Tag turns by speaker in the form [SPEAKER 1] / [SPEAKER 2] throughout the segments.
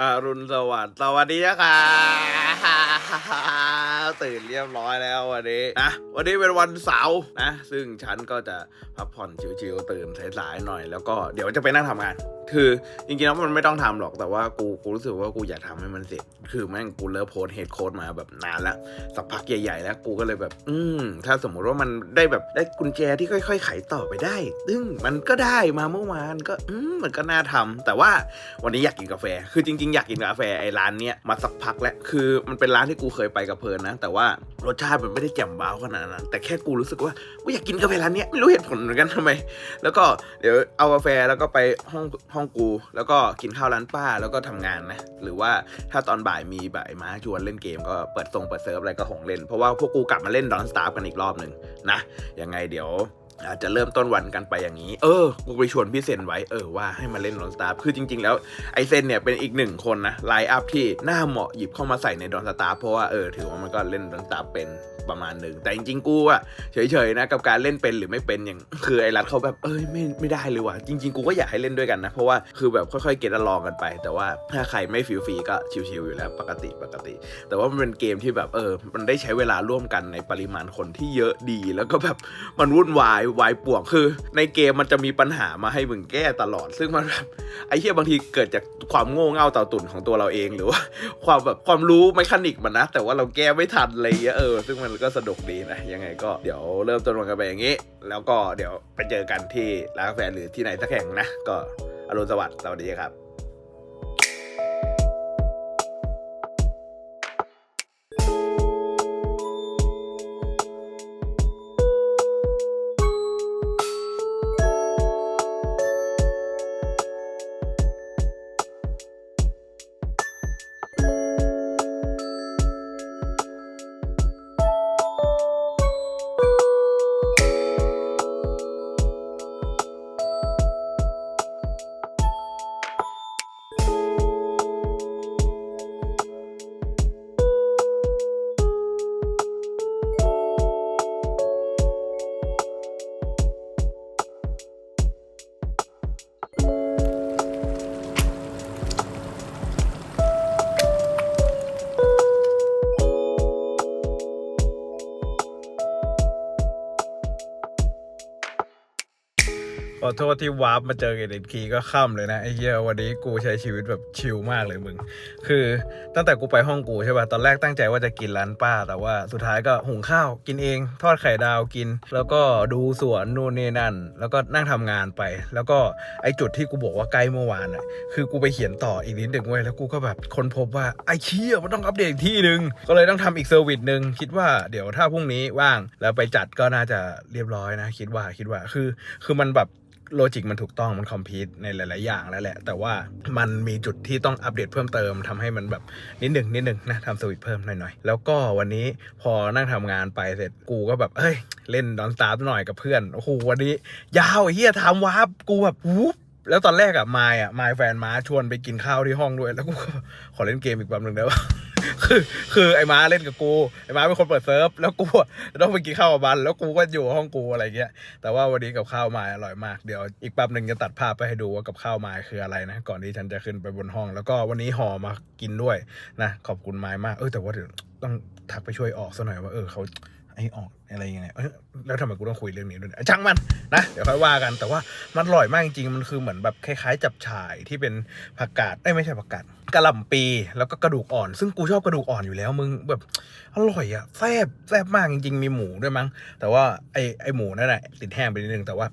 [SPEAKER 1] อรุณสวัสดิ์สวัสดีนะคะตื่นเรียบร้อยแล้ววันนี้นะวันนี้เป็นวันเสาร์นะ ซึ่งฉันก็จะพักผ่อนชิวๆตื่นสายๆหน่อยแล้วก็เดี๋ยวจะไปนั่งทำงาน คือจริงๆแล้วมันไม่ต้องทำหรอกแต่ว่ากูกูรู้สึกว่ากูอยากทำให้มันเสร็จ คือแม่งกูเลิกโพสเฮดโค้ดมาแบบนานแล้วสักพักใหญ่ ๆ แล้วกูก็เลยแบบ อืมถ้าสมมุติว่ามันได้แบบได้กุญแจที่ค่อย ๆ ไขต่อไปได้ซึ่งมันก็ได้มาเมื่อวานก็อืมมันก็น่าทำแต่ว่าวันนี้อยากกินกาแฟ คือจริง ๆ อยากกินกาแฟไอ้ร้านเนี้ยมาสักพักแล้วคือมันเป็นร้านที่กูเคยไปกับเพลินนะ แต่ว่า รสชาติมันไม่ได้แจ่มบ้าวขนาดนั้น แต่แค่กูรู้สึกว่ากูอยากกินกาแฟร้านนี้ไม่รู้เหตุผลเหมือนกันทำไม แล้วก็เดี๋ยวเอากาแฟแล้วก็ไปห้องห้องกู แล้วก็กินข้าวร้านป้าแล้วก็ทำงานนะ หรือว่าถ้าตอนบ่ายมีบ่ายมาชวนเล่นเกมก็เปิดทรงเปิดเซิร์ฟอะไรก็คงเล่น เพราะว่าพวกกูกลับมาเล่นดอนสตาร์กันอีกรอบหนึ่งนะยังไงเดี๋ยว อาจจะเริ่มต้นวันกันไปอย่างนี้ เออ กูไปชวนพี่เซนไว้ เออ ว่าให้มาเล่นดอนสตาร์คือจริง ๆ แล้วไอเซนเนี่ยเป็นอีกหนึ่งคนนะ ไลน์อัพที่น่าเหมาะหยิบเข้ามาใส่ในดอนสตาร์เพราะว่า เออ ถือว่ามันก็เล่นดอนสตาร์เป็นประมาณหนึ่ง แต่จริง ๆ กูอะเฉย ๆ นะ กับการเล่นเป็นหรือไม่เป็นอย่าง คือไอรัฐเขาแบบ เอ้ย ไม่ไม่ได้เลยว่ะ จริง ๆ กูก็อยากให้เล่นด้วยกันนะ เพราะว่า คือแบบค่อย ๆ เก็ตลองกันไป แต่ว่าถ้าใครไม่ฟิลฟรีก็ชิวๆอยู่แล้วปกติปกติ แต่ว่ามันเป็นเกมที่แบบ เออ มันได้ใช้เวลาร่วมกันในปริมาณคนที่เยอะดี แล้วก็แบบมันวุ่นวายวายป่วงคือ ในเกมมันจะมีปัญหามาให้มึงแก้ตลอด ซึ่งมันแบบไอ้เหี้ยบางทีเกิดจากความโง่เง่าเต่าตุ่นของตัวเราเองหรือว่า ความแบบความรู้ไม่คานิกมันนะ แต่ว่าเราแก้ไม่ทันอะไรเงี้ยเออซึ่งมันก็สนุกดีนะยังไงก็เดี๋ยวเริ่มต้นวันกันไปอย่างนี้ แล้วก็เดี๋ยวไปเจอกันที่ร้านกาแฟหรือที่ไหนสักแห่งนะก็อรุณสวัสดิ์สวัสดีครับ ขอโทษที่วาร์ปมาเจอเกันอีกทีก็ค่ำเลยนะไอ้เหี้ยวันนี้กูใช้ชีวิตแบบชิลมากเลยมึง คือตั้งแต่กูไปห้องกูใช่ป่ะตอนแรกตั้งใจว่าจะกินร้านป้า แต่ว่าสุดท้ายก็หุงข้าวกินเอง ทอดไข่ดาวกิน แล้วก็ดูสวนนู่นนี่นั่น แล้วก็นั่งทำงานไป แล้วก็ไอ้จุดที่กูบอกว่าใกล้เมื่อวานอะคือกูไปเขียนต่ออีกนิดหนึ่งเว้ยแล้วกูก็แบบค้นพบว่าไอ้เชี่ยมันต้องอัปเดตอีกที่หนึ่งก็เลยต้องทำอีกเซอร์วิสหนึ่งคิดว่าเดี๋ยวถ้าพรุ่งนี้ว่างแล้วไปจัดก็น่าจะเรียบร้อยนะ คิดว่าคิดว่าคือคือมันแบบ โลจิกมันถูกต้องมันคอมพิวต์ในหลาย ๆ อย่างแล้วแหละ แต่ว่ามันมีจุดที่ต้องอัปเดตเพิ่มเติมทำให้มันแบบนิดหนึ่งนิดหนึ่งนะทำสวิต์เพิ่มหน่อย ๆ แล้วก็วันนี้พอนั่งทำงานไปเสร็จกูก็แบบเฮ้ย เล่นดอนสตาร์หน่อยกับเพื่อนโอ้โหวันนี้ ยาวเฮียทำวาร์ปกูแบบวูบแล้วตอนแรกอะมายอะมายแฟนม้าชวนไปกินข้าวที่ห้องด้วย แล้วกูก็ขอเล่นเกมอีกแป๊บหนึ่งได้ปะ คือคือไอ้ม้าเล่นกับกูไอ้ม้าเป็นคนเปิดเซิร์ฟแล้วกูต้องไปกินข้าวกับมันแล้วกูก็อยู่ห้องกูอะไรเงี้ยแต่ว่าวันนี้กับข้าวมายอร่อยมากเดี๋ยวอีกแป๊บหนึ่งจะตัดภาพไปให้ดูว่ากับข้าวมายคืออะไรนะ ก่อนที่ฉันจะขึ้นไปบนห้อง แล้วก็วันนี้ห่อมากินด้วยนะขอบคุณมายมากเออแต่ว่าเดี๋ยวต้องทักไปช่วยออกซะหน่อยว่าเออเขาให้ออกอะไรยังไงเอ้ยแล้วทำไมกูต้องคุยเรื่องนี้ด้วยเนี่ยช่างมันนะเดี๋ยวค่อยว่ากันแต่ว่ามันอร่อยมากจริงๆมันคือเหมือนแบบคล้ายๆ จับฉ่ายที่เป็นผักกาดเอ้ยไม่ใช่ผักกาด กระหล่ำปีแล้วก็กระดูกอ่อน ซึ่งกูชอบกระดูกอ่อนอยู่แล้วมึงแบบอร่อยอะแซ่บแซ่บมากจริงๆมีหมูด้วยมั้ง แต่ว่าไอไอหมูนั่นแหละติดแห้งไปนิดนึงแต่ว่า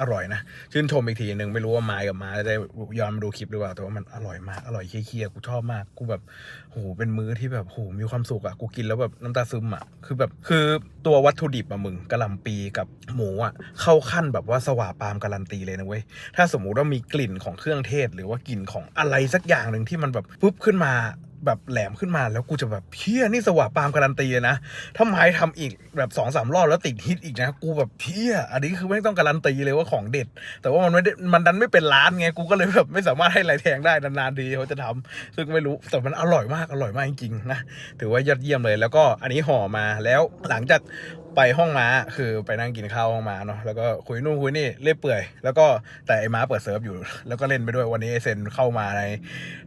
[SPEAKER 1] อร่อยนะชื่นชมอีกทีหนึ่งไม่รู้ว่าไม้กับมาจะได้ย้อนมาดูคลิปหรือเปล่าแต่ว่ามันอร่อยมากอร่อยเคี้ยวๆกูชอบมากกูแบบโหเป็นมื้อที่แบบโหมีความสุขอะกูกินแล้วแบบน้ำตาซึมอะคือแบบคือตัววัตถุดิบอะมึงกระหล่ำปีกับหมูอะเข้าขั้นแบบว่าสว่าปามการันตีเลยนะเว้ยถ้าสมมุติว่ามีกลิ่นของเครื่องเทศ หรือว่ากลิ่นของอะไรสักอย่างหนึ่งที่มันแบบปุ๊บขึ้นมาแบบแหลมขึ้นมาแล้วกูจะแบบเพี้ยนี่สว่าปามการันตีเลยนะถ้าไม้ทำอีกแบบสองสามรอบแล้วติดฮิตอีกนะ กูแบบเพี้ยอันนี้คือไม่ต้องการันตีเลยว่าของเด็ด แต่ว่ามันไม่ได้มันดันไม่เป็นร้านไงกูก็เลยแบบไม่สามารถให้ไรแทงได้นานๆดีเขาจะทำซึ่งไม่รู้แต่มันอร่อยมากอร่อยมากจริงๆนะถือว่ายอดเยี่ยมเลย แล้วก็อันนี้ห่อมาแล้วหลังจาก ไปห้องม้าคือไปนั่งกินข้าวห้องม้าเนาะแล้วก็คุยนู่นคุยนี่เรียเปื่อย แล้วก็แต่ไอ้ม้าเปิดเซิร์ฟอยู่ แล้วก็เล่นไปด้วยวันนี้ไอเซนเข้ามาใน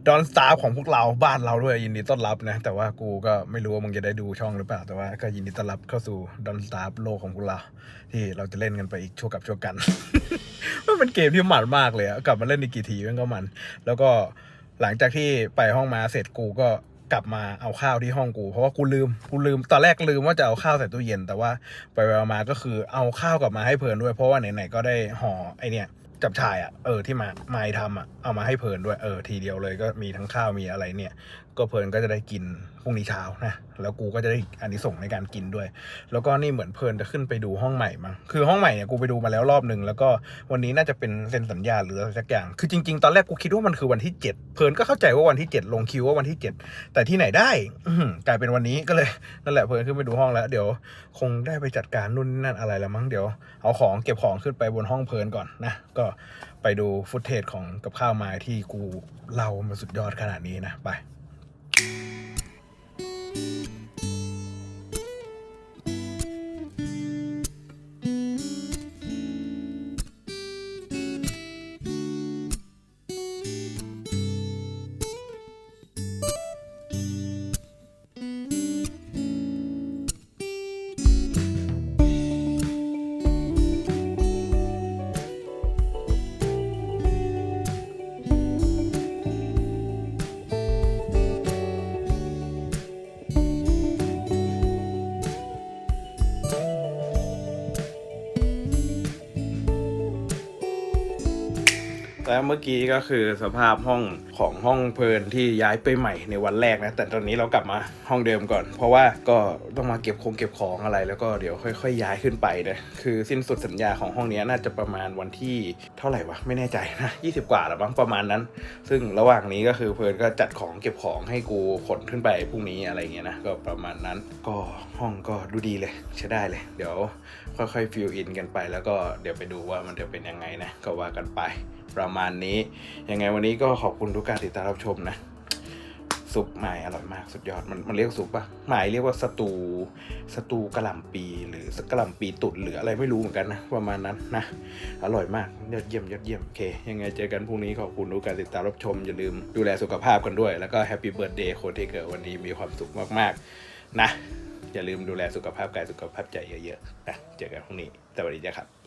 [SPEAKER 1] ดอนสตาร์ของพวกเราบ้านเราด้วยยินดีต้อนรับนะ แต่ว่ากูก็ไม่รู้ว่ามึงจะได้ดูช่องหรือเปล่า แต่ว่าก็ยินดีต้อนรับเข้าสู่ดอนสตาร์โลกของพวกเรา ที่เราจะเล่นกันไปอีกชั่วกับชั่วกัน มันเป็นเกมที่มันมากเลยอะกลับมาเล่นอีกกี่ทีมันก็มัน แล้วก็หลังจากที่ไปห้องม้าเสร็จกูก็ กลับมาเอาข้าวที่ห้องกู เพราะว่ากูลืมกูลืมตอนแรกลืมว่าจะเอาข้าวใส่ตู้เย็น แต่ว่าไปไปมาก็คือเอาข้าวกลับมาให้เพลินด้วย เพราะว่าไหนๆก็ได้ห่อไอเนี่ยจับชายอะเออที่มาไม่ทำอะเอามาให้เพลินด้วยเออทีเดียวเลยก็มีทั้งข้าวมีอะไรเนี่ย ก็เพลินก็จะได้กินพรุ่งนี้เช้านะ แล้วกูก็จะได้อันนี้ส่งส์ในการกินด้วย แล้วก็นี่เหมือนเพลินจะขึ้นไปดูห้องใหม่มั้งคือห้องใหม่เนี่ยกูไปดูมาแล้วรอบหนึ่งแล้วก็วันนี้น่าจะเป็นเซ็นสัญญาหรืออะไรสักอย่าง คือจริงๆ ตอนแรกกูคิดว่ามันคือวันที่ 7 เพลินก็เข้าใจว่าวันที่ 7 ลงคิวว่าวันที่ 7 แต่ที่ไหนได้กลายเป็นวันนี้ก็เลยนั่นแหละเพลินขึ้นไปดูห้องแล้ว เดี๋ยวคงได้ไปจัดการนู่นนั่นอะไรแล้วมั้งเดี๋ยวเอาของเก็บของขึ้นไปบนห้องเพลินก่อนนะก็ไปดูฟุตเทจของกับข้าวไม้ที่กูเล่ามาสุดยอดขนาดนี้นะไป you แล้วเมื่อกี้ก็คือสภาพห้องของห้องเพลินที่ย้ายไปใหม่ในวันแรกนะ แต่ตอนนี้เรากลับมาห้องเดิมก่อน เพราะว่าก็ต้องมาเก็บคงเก็บของอะไร แล้วก็เดี๋ยวค่อย ๆ ย้ายขึ้นไปนะคือสิ้นสุดสัญญาของห้องนี้น่าจะประมาณวันที่เท่าไหร่วะไม่แน่ใจนะ20 กว่าหรือบ้างประมาณนั้น ซึ่งระหว่างนี้ก็คือเพลินก็จัดของเก็บของให้กูขนขึ้นไปพรุ่งนี้อะไรเงี้ยนะก็ประมาณนั้นก็ห้องก็ดูดีเลยใช้ได้เลย เดี๋ยวค่อยๆฟิลอินกันไป แล้วก็เดี๋ยวไปดูว่ามันจะเป็นยังไงนะก็ว่ากันไป ประมาณนี้ ยังไงวันนี้ก็ขอบคุณทุกการติดตามรับชมนะซุปหมายอร่อยมากสุดยอดมันมันเรียกซุปปะหมายเรียกว่าสตูสตูกระหล่ำปี หรือสกระหล่ำปีตุ่นหรืออะไรไม่รู้เหมือนกันนะประมาณนั้นนะอร่อยมากยอดเยี่ยมยอดเยี่ยมโอเค ยังไงเจอกันพรุ่งนี้ขอบคุณทุกการติดตามรับชม อย่าลืมดูแลสุขภาพกันด้วย แล้วก็แฮปปี้เบิร์ดเดย์คนที่เกิดวันนี้มีความสุขมากๆนะอย่าลืมดูแลสุขภาพกายสุขภาพใจเยอะๆนะเจอกันพรุ่งนี้สวัสดีจ้าครับ